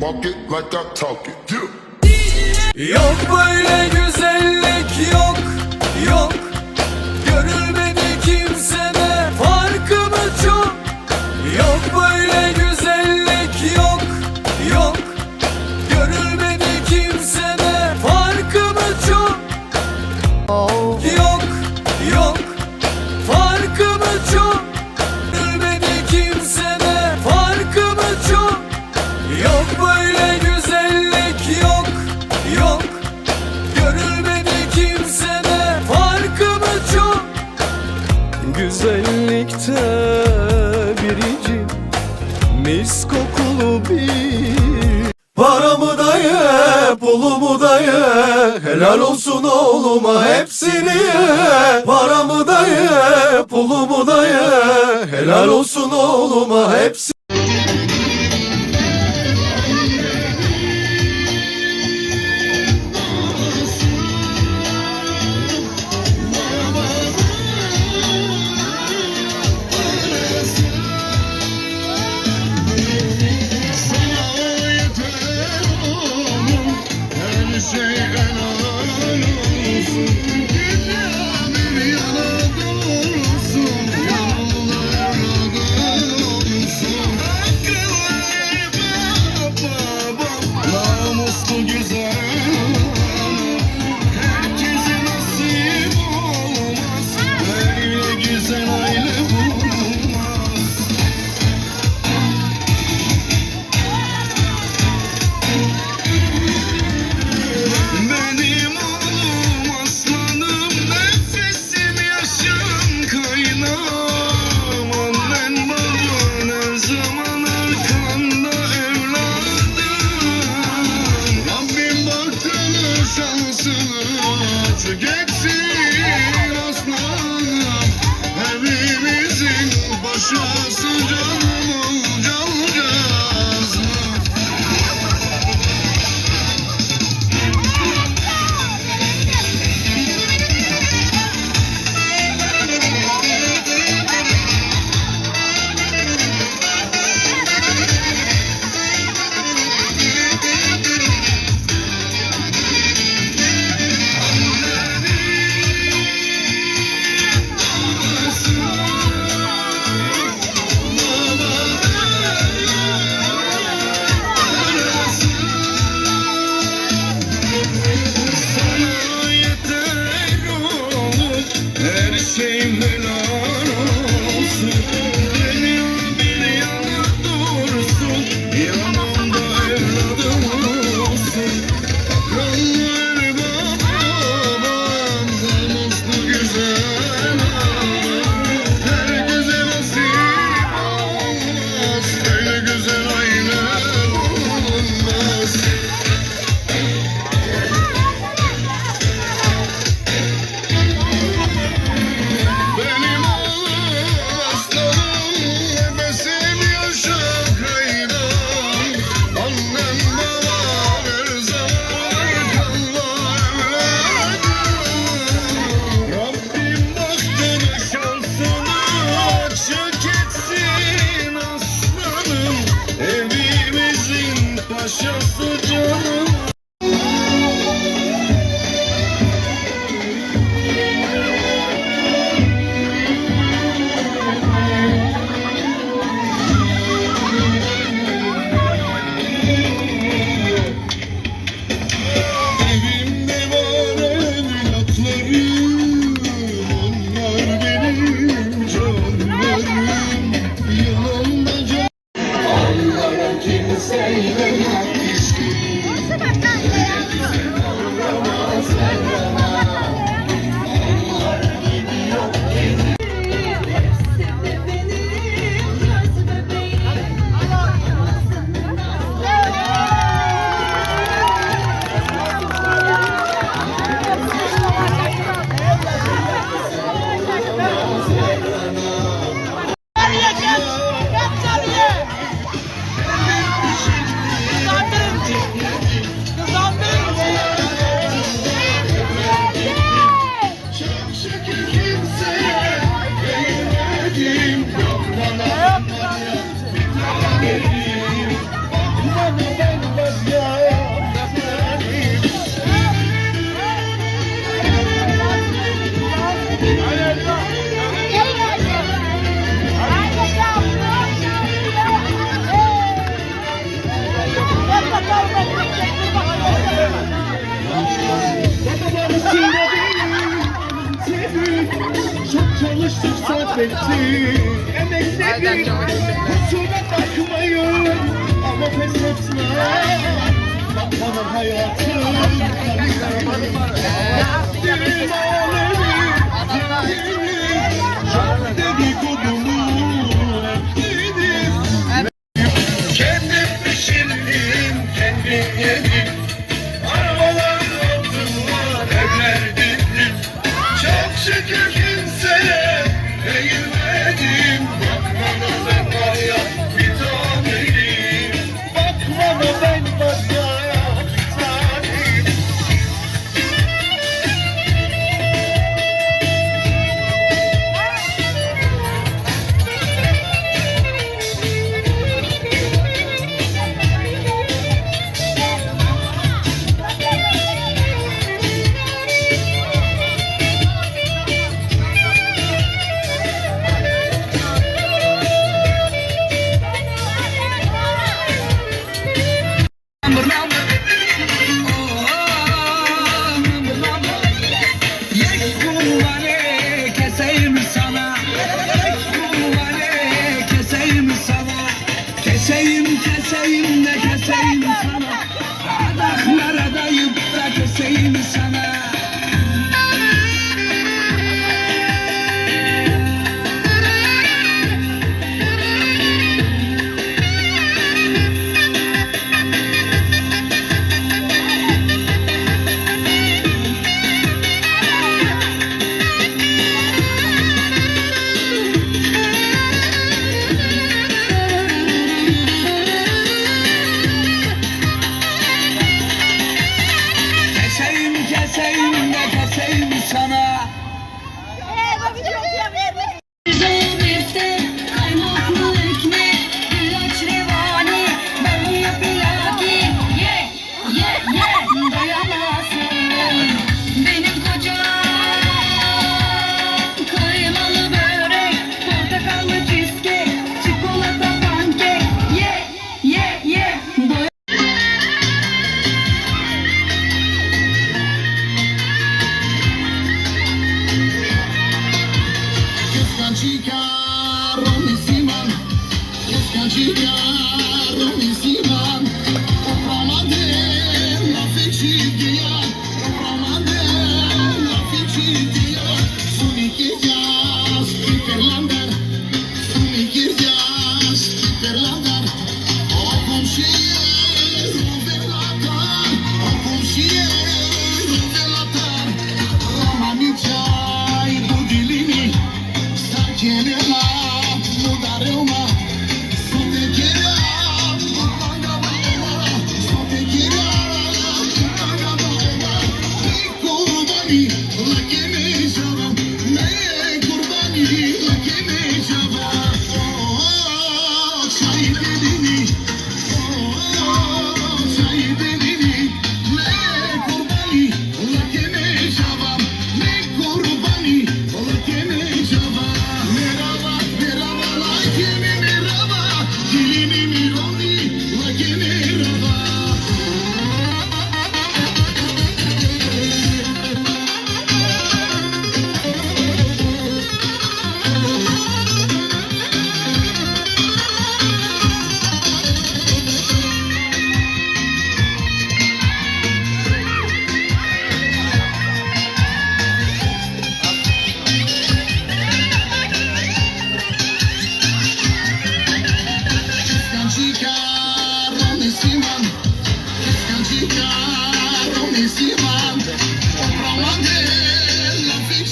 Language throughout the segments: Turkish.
walk it like I talk it. Yeah. Yok böyle güzellik yok, yok. oğlumu dayı Helal olsun oğluma hepsini. Paramı dayı pulumu dayı Helal olsun oğluma hepsi same hello. Thank you. çalıştık sabretti Emekledik kusura bakmayın ama pes etme. Bak bana hayatım Dilma olur Dilma Çok dedikodumu Baby, baby.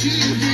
you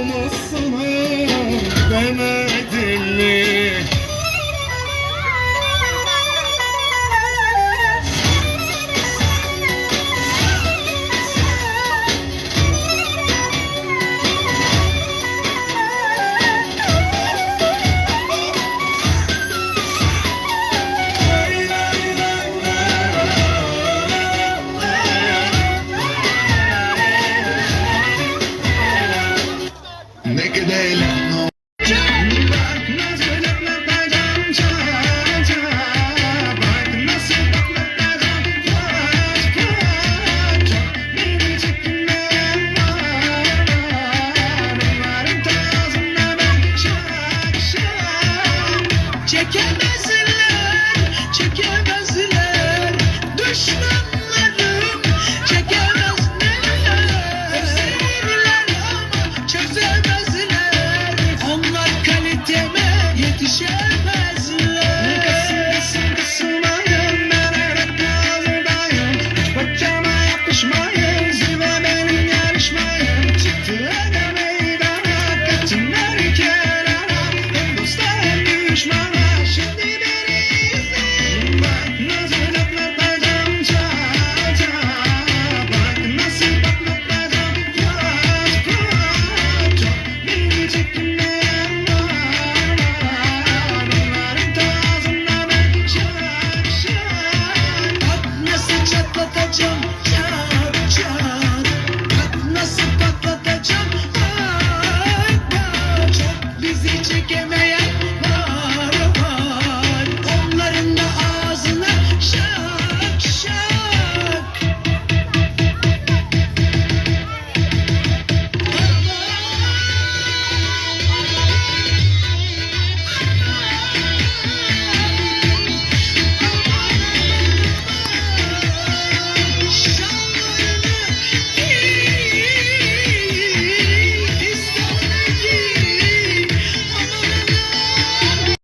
ama